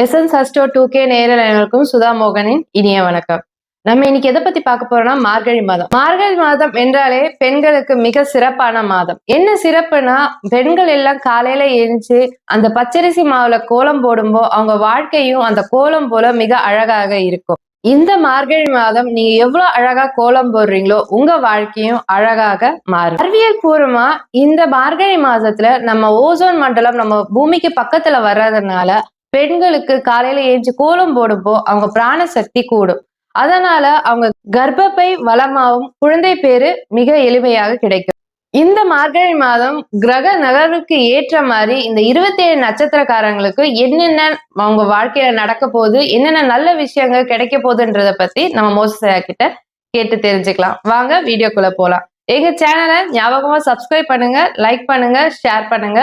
SN அஸ்டோ டூ கே நேரலைகளுக்கும் சுதா மோகனின் இனிய வணக்கம். நம்ம இன்னைக்கு எதை பத்தி பார்க்க போறோம்னா மார்கழி மாதம். மார்கழி மாதம் என்றாலே பெண்களுக்கு மிக சிறப்பான மாதம். என்ன சிறப்புனா பெண்கள் எல்லாம் காலையில எழுந்து அந்த பச்சரிசி மாவுல கோலம் போடும்போ அவங்க வாழ்க்கையும் அந்த கோலம் போல மிக அழகாக இருக்கும். இந்த மார்கழி மாதம் நீங்க எவ்வளவு அழகா கோலம் போடுறீங்களோ உங்க வாழ்க்கையும் அழகாக மாறும். அறிவியல் பூர்வமா இந்த மார்கழி மாதத்துல நம்ம ஓசோன் மண்டலம் நம்ம பூமிக்கு பக்கத்துல வர்றதுனால பெண்களுக்கு காலையில ஏஞ்சி கோலம் போடும்போ அவங்க பிராண சக்தி கூடும். அதனால அவங்க கர்ப்பப்பை வளமாவும் குழந்தை பேரு மிக எளிமையாக கிடைக்கும். இந்த மார்கழி மாதம் கிரக நகர்வுக்கு ஏற்ற மாதிரி இந்த இருபத்தி ஏழு நட்சத்திரக்காரங்களுக்கு என்னென்ன அவங்க வாழ்க்கையில நடக்க போகுது என்னென்ன நல்ல விஷயங்கள் கிடைக்க போகுதுன்றத பத்தி நம்ம மோசையா கிட்ட கேட்டு தெரிஞ்சுக்கலாம். வாங்க வீடியோக்குள்ள போலாம். எங்க சேனலை ஞாபகமா சப்ஸ்கிரைப் பண்ணுங்க லைக் பண்ணுங்க ஷேர் பண்ணுங்க.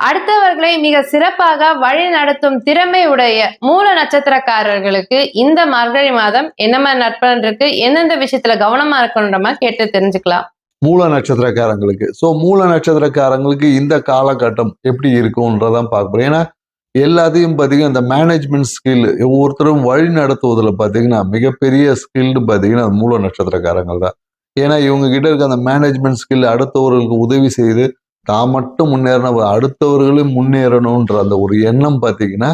அடுத்தவர்களை மிக சிறப்பாக வழி நடத்தும் திறமை உடைய மூல நட்சத்திரக்காரர்களுக்கு இந்த மார்கழி மாதம் என்ன மாதிரி நட்பன் இருக்கு? எந்தெந்த விஷயத்துல கவனமா இருக்கணுன்றமா கேட்டு தெரிஞ்சுக்கலாம். மூல நட்சத்திரக்காரங்களுக்கு. ஸோ மூல நட்சத்திரக்காரங்களுக்கு இந்த காலகட்டம் எப்படி இருக்கும்ன்றதான் பார்க்குறோம் ஏன்னா எல்லாத்தையும் பார்த்தீங்கன்னா இந்த மேனேஜ்மெண்ட் ஸ்கில் ஒவ்வொருத்தரும் வழி நடத்துவதில் பார்த்தீங்கன்னா மிகப்பெரிய ஸ்கில்னு பார்த்தீங்கன்னா மூல நட்சத்திரக்காரங்கள் தான் ஏன்னா இவங்க கிட்ட இருக்க அந்த மேனேஜ்மெண்ட் ஸ்கில் அடுத்தவர்களுக்கு உதவி செய்து தான் மட்டும் முன்னேறணும் அடுத்தவர்களும் முன்னேறணுன்ற அந்த ஒரு எண்ணம் பார்த்தீங்கன்னா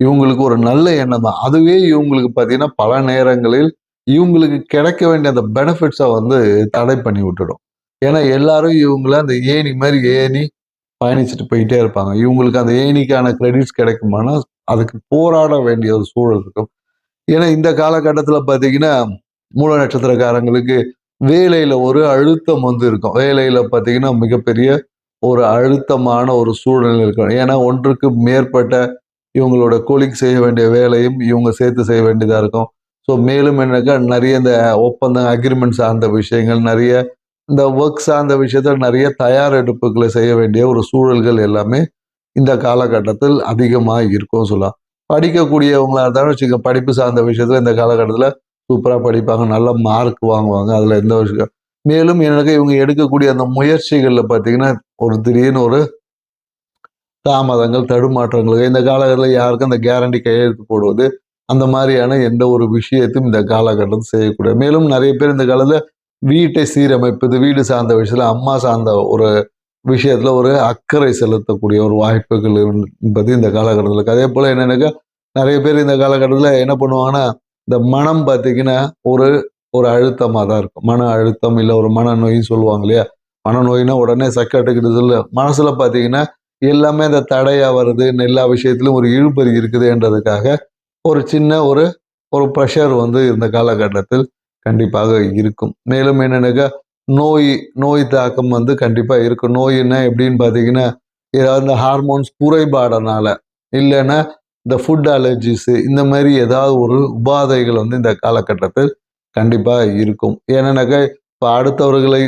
இவங்களுக்கு ஒரு நல்ல எண்ணம் தான். அதுவே இவங்களுக்கு பார்த்தீங்கன்னா பல நேரங்களில் இவங்களுக்கு கிடைக்க வேண்டிய அந்த பெனிஃபிட்ஸை வந்து தடை பண்ணி விட்டுடும். ஏன்னா எல்லாரும் இவங்கள அந்த ஏணி மாதிரி ஏணி பயணிச்சுட்டு போயிட்டே இருப்பாங்க. இவங்களுக்கு அந்த ஏணிக்கான கிரெடிட்ஸ் கிடைக்குமானா அதுக்கு போராட வேண்டிய ஒரு சூழல் இருக்கும். ஏன்னா இந்த காலகட்டத்தில் பார்த்தீங்கன்னா மூல நட்சத்திரக்காரங்களுக்கு வேலையில ஒரு அழுத்தம் வந்து இருக்கும். வேலையில பார்த்தீங்கன்னா மிகப்பெரிய ஒரு அழுத்தமான ஒரு சூழ்நிலை இருக்கும் ஏன்னா ஒன்றுக்கு மேற்பட்ட இவங்களோட கூலிங் செய்ய வேண்டிய வேலையும் இவங்க சேர்த்து செய்ய வேண்டியதாக இருக்கும். ஸோ மேலும் என்னக்கா நிறைய இந்த ஒப்பந்தம் அக்ரிமெண்ட் சார்ந்த விஷயங்கள் நிறைய இந்த ஒர்க் சார்ந்த விஷயத்தில் நிறைய தயாரெடுப்புகளை செய்ய வேண்டிய ஒரு சூழல்கள் எல்லாமே இந்த காலகட்டத்தில் அதிகமாக இருக்கும் சொல்லலாம். படிக்கக்கூடியவங்களாக இருந்தாலும் வச்சுக்க படிப்பு சார்ந்த விஷயத்தில் இந்த காலகட்டத்தில் சூப்பராக படிப்பாங்க நல்ல மார்க் வாங்குவாங்க. அதில் எந்த விஷயம் மேலும் எனக்கு இவங்க எடுக்கக்கூடிய அந்த முயற்சிகளில் பார்த்தீங்கன்னா ஒரு திடீர்னு ஒரு தாமதங்கள் தடுமாற்றங்கள் இந்த காலகட்டத்தில் யாருக்கும் அந்த கேரண்டி கையெழுத்து போடுவது அந்த மாதிரியான எந்த ஒரு விஷயத்தையும் இந்த காலகட்டத்தில் செய்யக்கூடாது. மேலும் நிறைய பேர் இந்த காலத்தில் வீட்டை சீரமைப்பது வீடு சார்ந்த விஷயத்தில் அம்மா சார்ந்த ஒரு விஷயத்தில் ஒரு அக்கறை செலுத்தக்கூடிய ஒரு வாய்ப்புகள் என்பது இந்த காலகட்டத்தில் இருக்குது அதே போல் என்னென்னாக்கா நிறைய பேர் இந்த காலகட்டத்தில் என்ன பண்ணுவாங்கன்னா இந்த மனம் பார்த்தீங்கன்னா ஒரு ஒரு அழுத்தமாக தான் இருக்கும். மன அழுத்தம் இல்லை ஒரு மனநோயின்னு சொல்லுவாங்க இல்லையா? மனநோயினா உடனே சக்காட்டுக்கிட்டு சொல்ல. மனசில் பார்த்தீங்கன்னா எல்லாமே அந்த தடையாக வருது. எல்லா விஷயத்திலும் ஒரு இழுபறி இருக்குதுன்றதுக்காக ஒரு சின்ன ஒரு ஒரு ப்ரெஷர் வந்து இந்த காலகட்டத்தில் கண்டிப்பாக இருக்கும். மேலும் என்னன்னாக்கா நோய் நோய் தாக்கம் வந்து கண்டிப்பாக இருக்கும். நோய் என்ன எப்படின்னு பார்த்தீங்கன்னா ஏதாவது இந்த ஹார்மோன்ஸ் குறைபாடனால இல்லைன்னா இந்த ஃபுட் அலர்ஜிஸு இந்த மாதிரி ஏதாவது ஒரு உபாதைகள் வந்து இந்த காலகட்டத்தில் கண்டிப்பாக இருக்கும். ஏன்னாக்கா இப்போ அடுத்தவர்களை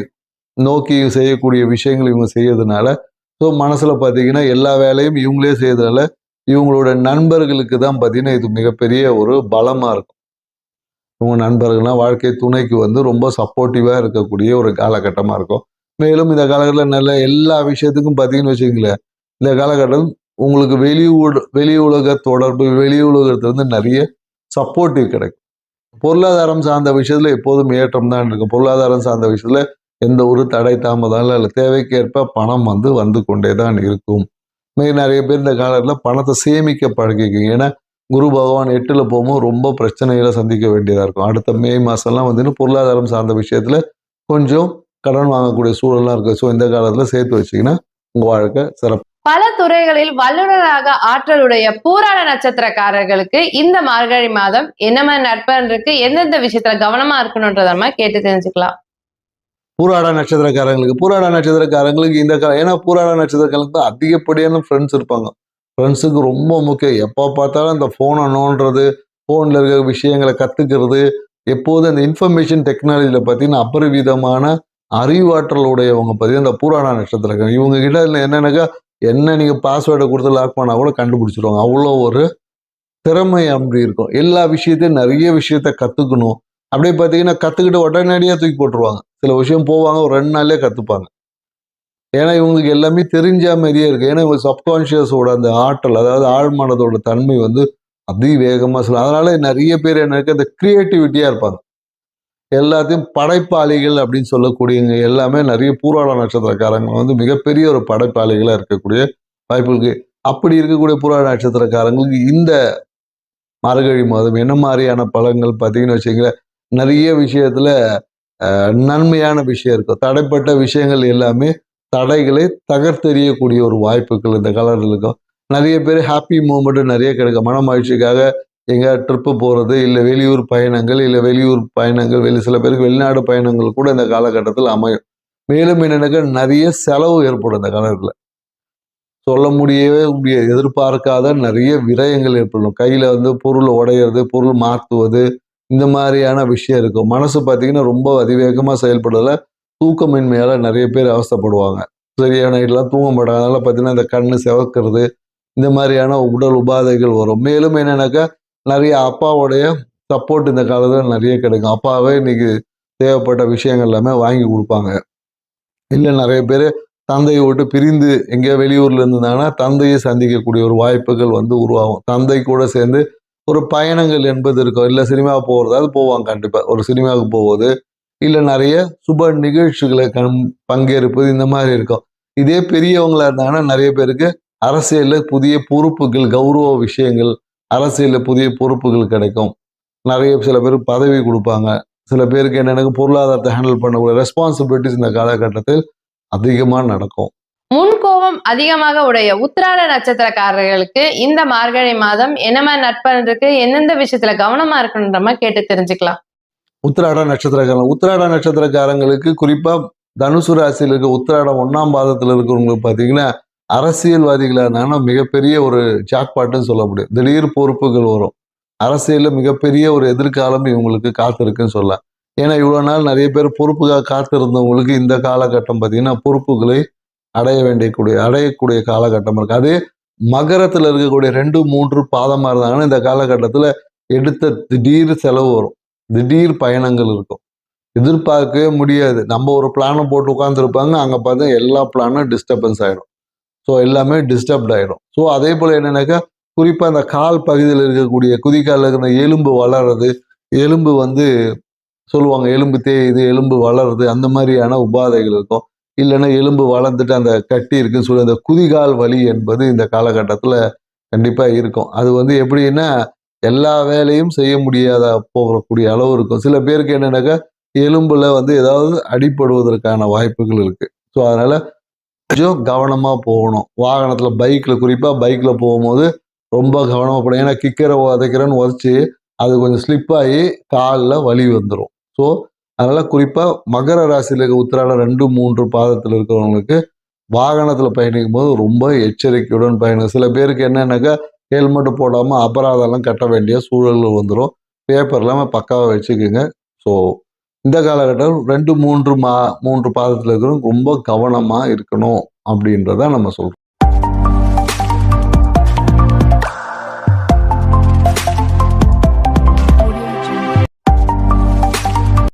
நோக்கி செய்யக்கூடிய விஷயங்கள் இவங்க செய்யறதுனால ஸோ மனசில் பார்த்தீங்கன்னா எல்லா வேலையும் இவங்களே செய்யறதுனால இவங்களோட நண்பர்களுக்கு தான் பார்த்தீங்கன்னா இது மிகப்பெரிய ஒரு பலமாக இருக்கும். இவங்க நண்பர்கள்லாம் வாழ்க்கை துணைக்கு வந்து ரொம்ப சப்போர்ட்டிவாக இருக்கக்கூடிய ஒரு காலகட்டமாக இருக்கும். மேலும் இந்த காலகட்டத்தில் நல்ல எல்லா விஷயத்துக்கும் பார்த்தீங்கன்னு வச்சுங்களேன் இந்த காலகட்டம் உங்களுக்கு வெளி வெளி உலக தொடர்பு வெளி உலகத்துலேருந்து நிறைய சப்போர்ட்டிவ் கிடைக்கும். பொருளாதாரம் சார்ந்த விஷயத்துல எப்போதும் ஏற்றம் தான் இருக்கும் பொருளாதாரம் சார்ந்த விஷயத்துல எந்த ஒரு தடை தாமதம் இல்லை. தேவைக்கேற்ப பணம் வந்து வந்து கொண்டே தான் இருக்கும். மிக நிறைய பேர் இந்த காலத்தில் பணத்தை சேமிக்க பழகிக்கிங்க ஏன்னா குரு பகவான் எட்டில் போகும்போது ரொம்ப பிரச்சனைகளை சந்திக்க வேண்டியதாக இருக்கும். அடுத்த மே மாதம்லாம் வந்து பொருளாதாரம் சார்ந்த விஷயத்தில் கொஞ்சம் கடன் வாங்கக்கூடிய சூழல்லாம் இருக்குது ஸோ இந்த காலத்தில் சேர்த்து வச்சிங்கன்னா உங்கள் வாழ்க்கை சிறப்பு பல துறைகளில் வல்லுநராக ஆற்றலுடைய பூராட நட்சத்திரக்காரர்களுக்கு இந்த மார்கழி மாதம் என்ன மாதிரி நட்பன் இருக்கு எந்தெந்த விஷயத்துல கவனமா இருக்கணும்ன்றத நம்ம கேட்டு தெரிஞ்சுக்கலாம். பூராட நட்சத்திரக்காரங்களுக்கு பூராட நட்சத்திரக்காரங்களுக்கு இந்த கால ஏன்னா பூராட நட்சத்திரக்காரங்களுக்கு தான் அதிகப்படியான ஃப்ரெண்ட்ஸ் இருப்பாங்க. ஃப்ரெண்ட்ஸுக்கு ரொம்ப முக்கியம். எப்போ பார்த்தாலும் அந்த ஃபோனை நோண்டுறது ஃபோனில் இருக்கிற விஷயங்களை கற்றுக்கிறது எப்போதும் அந்த இன்ஃபர்மேஷன் டெக்னாலஜியில் பார்த்தீங்கன்னா அபரிவிதமான அறிவாற்றல் உடையவங்க பார்த்தீங்கன்னா இந்த பூராட நட்சத்திரக்காரங்க. இவங்க கிட்ட இல்லை என்ன நீங்கள் பாஸ்வேர்டை கொடுத்து லாக் பண்ணால் கூட கண்டுபிடிச்சிருவாங்க. அவ்வளோ ஒரு திறமை அப்படி இருக்கும். எல்லா விஷயத்தையும் நிறைய விஷயத்த கற்றுக்கணும் அப்படியே பார்த்தீங்கன்னா கற்றுக்கிட்டு உடனடியாக தூக்கி போட்டுருவாங்க. சில விஷயம் போவாங்க ஒரு ரெண்டு நாளே கற்றுப்பாங்க ஏன்னா இவங்களுக்கு எல்லாமே தெரிஞ்ச மாதிரியே இருக்குது ஏன்னா இவங்க சப்கான்ஷியஸோட அந்த ஆற்றல் அதாவது ஆழ்மானதோட தன்மை வந்து அதிவேகமாக சொல்லும் அதனால நிறைய பேர் என்ன இருக்குது அந்த க்ரியேட்டிவிட்டியாக இருப்பாங்க. எல்லாத்தையும் படைப்பாளிகள் அப்படின்னு சொல்லக்கூடியவங்க எல்லாமே நிறைய பூராட நட்சத்திரக்காரங்க வந்து மிகப்பெரிய ஒரு படைப்பாளிகளாக இருக்கக்கூடிய வாய்ப்பு இருக்கு. அப்படி இருக்கக்கூடிய பூராட நட்சத்திரக்காரங்களுக்கு இந்த மார்கழி மாதம் என்ன மாதிரியான பழங்கள் பார்த்தீங்கன்னு வச்சுங்களேன் நிறைய விஷயத்துல நன்மையான விஷயம் இருக்கும். தடைப்பட்ட விஷயங்கள் எல்லாமே தடைகளை தகர்த்தெறியக்கூடிய ஒரு வாய்ப்புகள் இந்த கலரில் இருக்கும். நிறைய பேர் ஹாப்பி மூமெண்ட்டு நிறைய கிடைக்கும். மன மகிழ்ச்சிக்காக எங்கேயாவது ட்ரிப்பு போகிறது இல்லை வெளியூர் பயணங்கள் இல்லை வெளியூர் பயணங்கள் வெளி சில பேருக்கு வெளிநாடு பயணங்கள் கூட இந்த காலகட்டத்தில் அமையும். மேலும் என்னென்னாக்கா நிறைய செலவு ஏற்படும் இந்த காலத்தில் சொல்ல முடியவே முடியாது. எதிர்பார்க்காத நிறைய விரயங்கள் ஏற்படும். கையில் வந்து பொருள் உடையிறது பொருள் மாற்றுவது இந்த மாதிரியான விஷயம் இருக்கும். மனசு பார்த்தீங்கன்னா ரொம்ப அதிவேகமாக செயல்படுறதுல தூக்கமின்மையால் நிறைய பேர் அவஸ்தைப்படுவாங்க. சரியான நைட்லாம் தூங்க மாட்டாங்க. அதனால் பார்த்தீங்கன்னா இந்த கண் செவக்கிறது இந்த மாதிரியான உடல் உபாதைகள் வரும். மேலும் என்னென்னாக்கா நிறைய அப்பாவுடைய சப்போர்ட் இந்த காலத்தில் நிறைய கிடைக்கும். அப்பாவே இன்னைக்கு தேவைப்பட்ட விஷயங்கள் எல்லாமே வாங்கி கொடுப்பாங்க. இல்லை நிறைய பேர் தந்தையை விட்டு பிரிந்து எங்கேயோ வெளியூர்ல இருந்தாங்கன்னா தந்தையை சந்திக்கக்கூடிய ஒரு வாய்ப்புகள் வந்து உருவாகும். தந்தை கூட சேர்ந்து ஒரு பயணங்கள் என்பது இருக்கும். இல்லை சினிமா போகிறதாவது போவாங்க கண்டிப்பாக ஒரு சினிமாவுக்கு போவது இல்லை நிறைய சுப நிகழ்ச்சிகளை கண் பங்கேற்பது இந்த மாதிரி இருக்கும். இதே பெரியவங்களா இருந்தாங்கன்னா நிறைய பேருக்கு அரசியலில் புதிய பொறுப்புகள் கௌரவ விஷயங்கள் அரசியலில் புதிய பொறுப்புகள் கிடைக்கும். நிறைய சில பேருக்கு பதவி கொடுப்பாங்க. சில பேருக்கு என்னென்ன பொருளாதாரத்தை ஹேண்டில் பண்ணக்கூடிய ரெஸ்பான்சிபிலிட்டிஸ் இந்த காலகட்டத்தில் அதிகமாக நடக்கும். முன்கோபம் அதிகமாக உடைய உத்திராட நட்சத்திரக்காரர்களுக்கு இந்த மார்கழி மாதம் என்ன மாதிரி நட்பன் இருக்கு? எந்தெந்த விஷயத்துல கவனமா இருக்கணுன்ற மாதிரி கேட்டு தெரிஞ்சுக்கலாம். உத்திராட நட்சத்திரக்காரங்க உத்திராட நட்சத்திரக்காரங்களுக்கு குறிப்பா தனுசு ராசியில் இருக்க உத்திராடம் ஒன்னாம் பாதத்தில் இருக்கிறவங்களுக்கு பார்த்தீங்கன்னா அரசியல்வாதிகளானா மிகப்பெரிய ஒரு ஜாக்பாட்டுன்னு சொல்ல முடியும். திடீர் பொறுப்புகள் வரும். அரசியலில் மிகப்பெரிய ஒரு எதிர்காலம் இவங்களுக்கு காத்திருக்குன்னு சொல்லலாம். ஏன்னா இவ்வளோ நாள் நிறைய பேர் பொறுப்புக்காக காத்திருந்தவங்களுக்கு இந்த காலகட்டம் பார்த்தீங்கன்னா பொறுப்புகளை அடைய வேண்டியக்கூடிய அடையக்கூடிய காலகட்டம் இருக்குது அதே மகரத்தில் இருக்கக்கூடிய ரெண்டு மூன்று பாதமாக இருந்தாங்கன்னா இந்த காலகட்டத்தில் எடுத்த திடீர் செலவு வரும். திடீர் பயணங்கள் இருக்கும். எதிர்பார்க்கவே முடியாது. நம்ம ஒரு பிளானை போட்டு உட்காந்துருப்பாங்க அங்கே பார்த்தா எல்லா பிளானும் டிஸ்டர்பன்ஸ் ஆகிடும் ஸோ எல்லாமே டிஸ்டர்ப்ட் ஆகிடும் ஸோ அதே போல் என்னன்னாக்கா குறிப்பாக அந்த கால் பகுதியில் இருக்கக்கூடிய குதிக்காலில் இருக்கிற எலும்பு வளர்றது எலும்பு வந்து சொல்லுவாங்க எலும்பு தேயுது எலும்பு வளருது அந்த மாதிரியான உபாதைகள் இருக்கும். இல்லைன்னா எலும்பு வளர்ந்துட்டு அந்த கட்டி இருக்குன்னு சொல்லி அந்த குதிகால் வலி என்பது இந்த காலகட்டத்தில் கண்டிப்பாக இருக்கும். அது வந்து எப்படின்னா எல்லா வேலையும் செய்ய முடியாத போகக்கூடிய அளவு இருக்கும். சில பேருக்கு என்னென்னாக்கா எலும்புல வந்து ஏதாவது அடிபடுவதற்கான வாய்ப்புகள் இருக்குது ஸோ அதனால் கொஞ்சம் கவனமாக போகணும். வாகனத்தில் பைக்கில் குறிப்பாக பைக்கில் போகும்போது ரொம்ப கவனமாக போகணும். ஏன்னா கிக்கரை உதைக்கிறேன்னு உதச்சி அது கொஞ்சம் ஸ்லிப் ஆகி காலில் வலி வந்துடும் ஸோ அதனால் குறிப்பாக மகர ராசியில் இருக்க உத்திராட ரெண்டு மூன்று பாதத்தில் இருக்கிறவங்களுக்கு வாகனத்தில் பயணிக்கும் போது ரொம்ப எச்சரிக்கையுடன் பயணம் சில பேருக்கு என்னென்னாக்கா ஹெல்மெட் போடாமல் அபராதம்லாம் கட்ட வேண்டிய சூழல் வந்துடும் பேப்பர் இல்லாமல் பக்காவாக வச்சுக்கோங்க. ஸோ இந்த காலகட்டம் ரெண்டு மூன்று மா மூன்று பாதத்தில் இருக்கிறவங்க ரொம்ப கவனமாக இருக்கணும் அப்படின்றத நம்ம சொல்கிறோம்